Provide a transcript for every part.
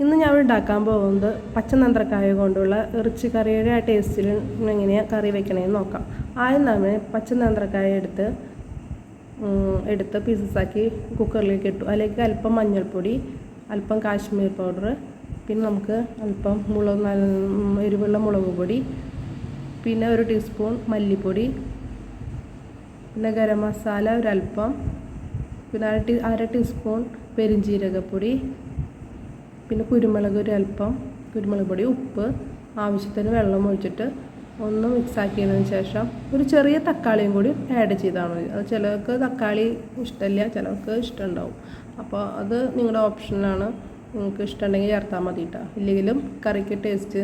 ഇന്ന് ഞാൻ ഉണ്ടാക്കാൻ പോകുന്നത് പച്ചനന്ത്രക്കായ കൊണ്ടുള്ള ഇറച്ചി കറിയുടെ ആ ടേസ്റ്റിൽ എങ്ങനെയാണ് കറി വെക്കണമെന്ന് നോക്കാം. ആദ്യം നമ്മൾ പച്ചനന്ത്രക്കായ എടുത്ത് എടുത്ത് പീസസാക്കി കുക്കറിലേക്ക് ഇട്ടു. അതിലേക്ക് അല്പം മഞ്ഞൾപ്പൊടി അല്പം കാശ്മീർ പൗഡർ പിന്നെ നമുക്ക് അല്പം മുളക് നല്ല എരിവുള്ള മുളക് പൊടി പിന്നെ ഒരു ടീസ്പൂൺ മല്ലിപ്പൊടി പിന്നെ ഗരം മസാല ഒരല്പം പിന്നെ അര ടീ അര ടീസ്പൂൺ പെരിഞ്ജീരകപ്പൊടി പിന്നെ കുരുമുളക് ഒരു അല്പം കുരുമുളക് പൊടി ഉപ്പ് ആവശ്യത്തിന് വെള്ളം ഒഴിച്ചിട്ട് ഒന്ന് മിക്സ് ആക്കിയതിന് ശേഷം ഒരു ചെറിയ തക്കാളിയും കൂടി ആഡ് ചെയ്താൽ മതി. അത് ചിലർക്ക് തക്കാളി ഇഷ്ടമില്ല ചിലർക്ക് ഇഷ്ടമുണ്ടാവും. അപ്പോൾ അത് നിങ്ങളുടെ ഓപ്ഷനാണ് നിങ്ങൾക്ക് ഇഷ്ടമുണ്ടെങ്കിൽ ചേർത്താൽ മതി കേട്ടോ ഇല്ലെങ്കിലും കറിക്ക് ടേസ്റ്റ്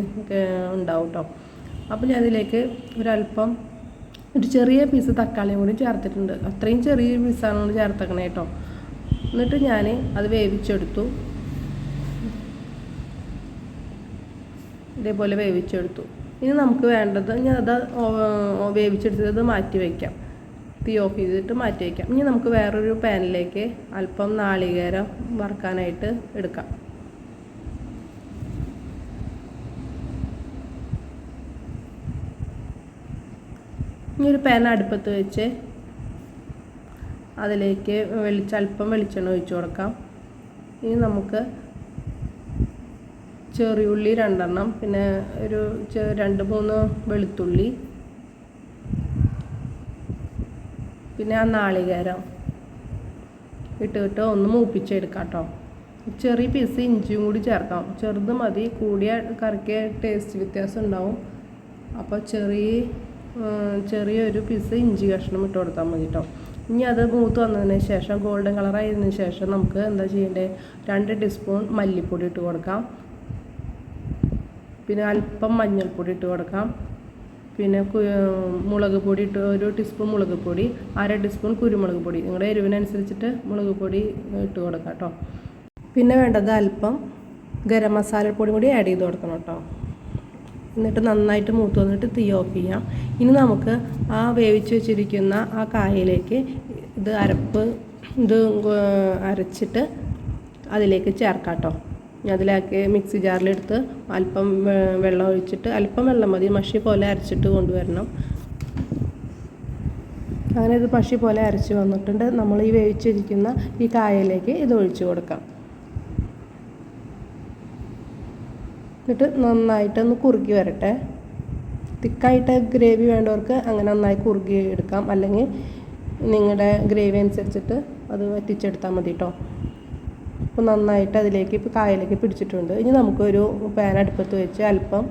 ഉണ്ടാവും കേട്ടോ അപ്പോൾ ഞാൻ അതിലേക്ക് ഒരല്പം ഒരു ചെറിയ പീസ് തക്കാളിയും കൂടി ചേർത്തിട്ടുണ്ട്. അത്രയും ചെറിയ പീസാണ് ചേർത്തേക്കണേ കേട്ടോ എന്നിട്ട് ഞാൻ അത് വേവിച്ചെടുത്തു. ഇതേപോലെ വേവിച്ചെടുത്തു. ഇനി നമുക്ക് വേണ്ടത് ഞാൻ അത് വേവിച്ചെടുത്തത് മാറ്റി വയ്ക്കാം. തീ ഓഫ് ചെയ്തിട്ട് മാറ്റി വയ്ക്കാം. ഇനി നമുക്ക് വേറൊരു പാനിലേക്ക് അല്പം നാളികേരം വറുക്കാനായിട്ട് എടുക്കാം. ഇനി ഒരു പാൻ അടുപ്പത്ത് വെച്ച് അതിലേക്ക് വെളിച്ച അല്പം വെളിച്ചെണ്ണ ഒഴിച്ചു കൊടുക്കാം. ഇനി നമുക്ക് ചെറിയുള്ളി രണ്ടെണ്ണം പിന്നെ ഒരു രണ്ട് മൂന്ന് വെളുത്തുള്ളി പിന്നെ ആ നാളികേരം ഇട്ടിട്ട് ഒന്ന് മൂപ്പിച്ചെടുക്കാം കേട്ടോ ചെറിയ പീസ് ഇഞ്ചിയും കൂടി ചേർക്കാം. ചെറുത് മതി കൂടിയ കറിക്ക് ടേസ്റ്റ് വ്യത്യാസം ഉണ്ടാവും. അപ്പോൾ ചെറിയ ചെറിയൊരു പീസ് ഇഞ്ചി കഷ്ണം ഇട്ട് കൊടുത്താൽ മതി കേട്ടോ ഇനി അത് മൂത്ത് വന്നതിന് ശേഷം ഗോൾഡൻ കളറായതിനു ശേഷം നമുക്ക് എന്താ ചെയ്യേണ്ടത് രണ്ട് ടീസ്പൂൺ മല്ലിപ്പൊടി ഇട്ട് കൊടുക്കാം. പിന്നെ അല്പം മഞ്ഞൾപ്പൊടി ഇട്ട് കൊടുക്കാം. പിന്നെ മുളക് പൊടി ഇട്ട് ഒരു ടീസ്പൂൺ മുളക് പൊടി അര ടീസ്പൂൺ കുരുമുളക് പൊടി. നിങ്ങളുടെ എരിവിനനുസരിച്ചിട്ട് മുളക് പൊടി ഇട്ട് കൊടുക്കാം കേട്ടോ പിന്നെ വേണ്ടത് അല്പം ഗരം മസാലപ്പൊടി കൂടി ആഡ് ചെയ്ത് കൊടുക്കണം കേട്ടോ എന്നിട്ട് നന്നായിട്ട് മൂത്ത് വന്നിട്ട് തീ ഓഫ് ചെയ്യാം. ഇനി നമുക്ക് ആ വേവിച്ച് വെച്ചിരിക്കുന്ന ആ കായയിലേക്ക് ഇത് അരപ്പ് ഇത് അരച്ചിട്ട് അതിലേക്ക് ചേർക്കാം കേട്ടോ അതിലേക്ക് മിക്സി ജാറിലെടുത്ത് അല്പം വെള്ളം ഒഴിച്ചിട്ട് അല്പം വെള്ളം മതി. മഷി പോലെ അരച്ചിട്ട് കൊണ്ടുവരണം. അങ്ങനെ ഇത് പശി പോലെ അരച്ച് വന്നിട്ടുണ്ട്. നമ്മൾ ഈ വേവിച്ചിരിക്കുന്ന ഈ കായയിലേക്ക് ഇത് ഒഴിച്ചു കൊടുക്കാം. എന്നിട്ട് നന്നായിട്ടൊന്ന് കുറുക്കി വരട്ടെ. തിക്കായിട്ട് ഗ്രേവി വേണ്ടവർക്ക് അങ്ങനെ നന്നായി കുറുകി എടുക്കാം. അല്ലെങ്കിൽ നിങ്ങളുടെ ഗ്രേവി അനുസരിച്ചിട്ട് അത് വറ്റിച്ചെടുത്താൽ മതി കേട്ടോ അപ്പോൾ നന്നായിട്ട് അതിലേക്ക് ഇപ്പോൾ കായലേക്ക് പിടിച്ചിട്ടുണ്ട്. ഇനി നമുക്കൊരു പാൻ അടുപ്പത്ത് വെച്ച് അല്പം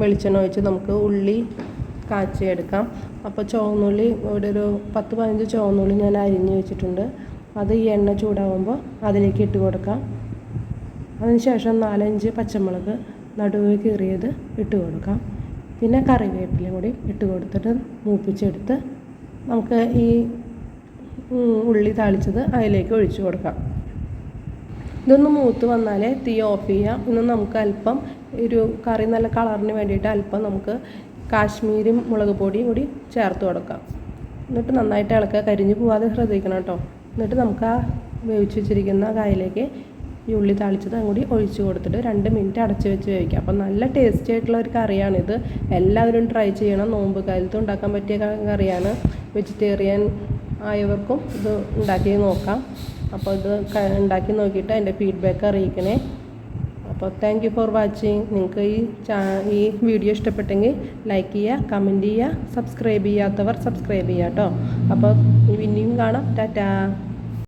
വെളിച്ചെണ്ണ ഒഴിച്ച് നമുക്ക് ഉള്ളി കാച്ചിയെടുക്കാം. അപ്പോൾ ചുവന്നുള്ളി ഇവിടെ ഒരു പത്ത് പതിനഞ്ച് ചുവന്നുള്ളി ഞാൻ അരിഞ്ഞ് വെച്ചിട്ടുണ്ട്. അത് ഈ എണ്ണ ചൂടാവുമ്പോൾ അതിലേക്ക് ഇട്ട് കൊടുക്കാം. അതിനുശേഷം നാലഞ്ച് പച്ചമുളക് നടുവ് കീറിയത് ഇട്ട് കൊടുക്കാം. പിന്നെ കറിവേപ്പിലയും കൂടി ഇട്ട് കൊടുത്തിട്ട് മൂപ്പിച്ചെടുത്ത് നമുക്ക് ഈ ഉള്ളി താളിച്ചത് അതിലേക്ക് ഒഴിച്ചു കൊടുക്കാം. ഇതൊന്ന് മൂത്ത് വന്നാലേ തീ ഓഫ് ചെയ്യാം. ഇന്ന് നമുക്ക് അല്പം ഒരു കറി നല്ല കളറിന് വേണ്ടിയിട്ട് അല്പം നമുക്ക് കാശ്മീരി മുളക് പൊടിയും കൂടി ചേർത്ത് കൊടുക്കാം. എന്നിട്ട് നന്നായിട്ട് ഇളക്കുക. കരിഞ്ഞു പോവാതെ ശ്രദ്ധിക്കണം കേട്ടോ. എന്നിട്ട് നമുക്ക് ആ വേവിച്ച് വെച്ചിരിക്കുന്ന കായലേക്ക് ഈ ഉള്ളി താളിച്ചത് കൂടി ഒഴിച്ച് കൊടുത്തിട്ട് രണ്ട് മിനിറ്റ് അടച്ച് വെച്ച് വേവിക്കാം. അപ്പം നല്ല ടേസ്റ്റി ആയിട്ടുള്ള ഒരു കറിയാണിത്. എല്ലാവരും ട്രൈ ചെയ്യണം. നോമ്പ് കാലത്ത് ഉണ്ടാക്കാൻ പറ്റിയ കറിയാണ്. വെജിറ്റേറിയൻ ആയവർക്കും ഇത് ഉണ്ടാക്കി നോക്കാം. അപ്പോൾ ഇത് ഉണ്ടാക്കി നോക്കിയിട്ട് അതിന്റെ ഫീഡ്ബാക്ക് അറിയിക്കണേ. അപ്പോൾ താങ്ക് യു ഫോർ വാച്ചിങ് നിങ്ങൾക്ക് ഈ ചാ ഈ വീഡിയോ ഇഷ്ടപ്പെട്ടെങ്കിൽ ലൈക്ക് ചെയ്യുക കമന്റ് ചെയ്യുക സബ്സ്ക്രൈബ് ചെയ്യാത്തവർ സബ്സ്ക്രൈബ് ചെയ്യുക കേട്ടോ അപ്പോൾ ഇനിയും കാണാം. ടാറ്റാ.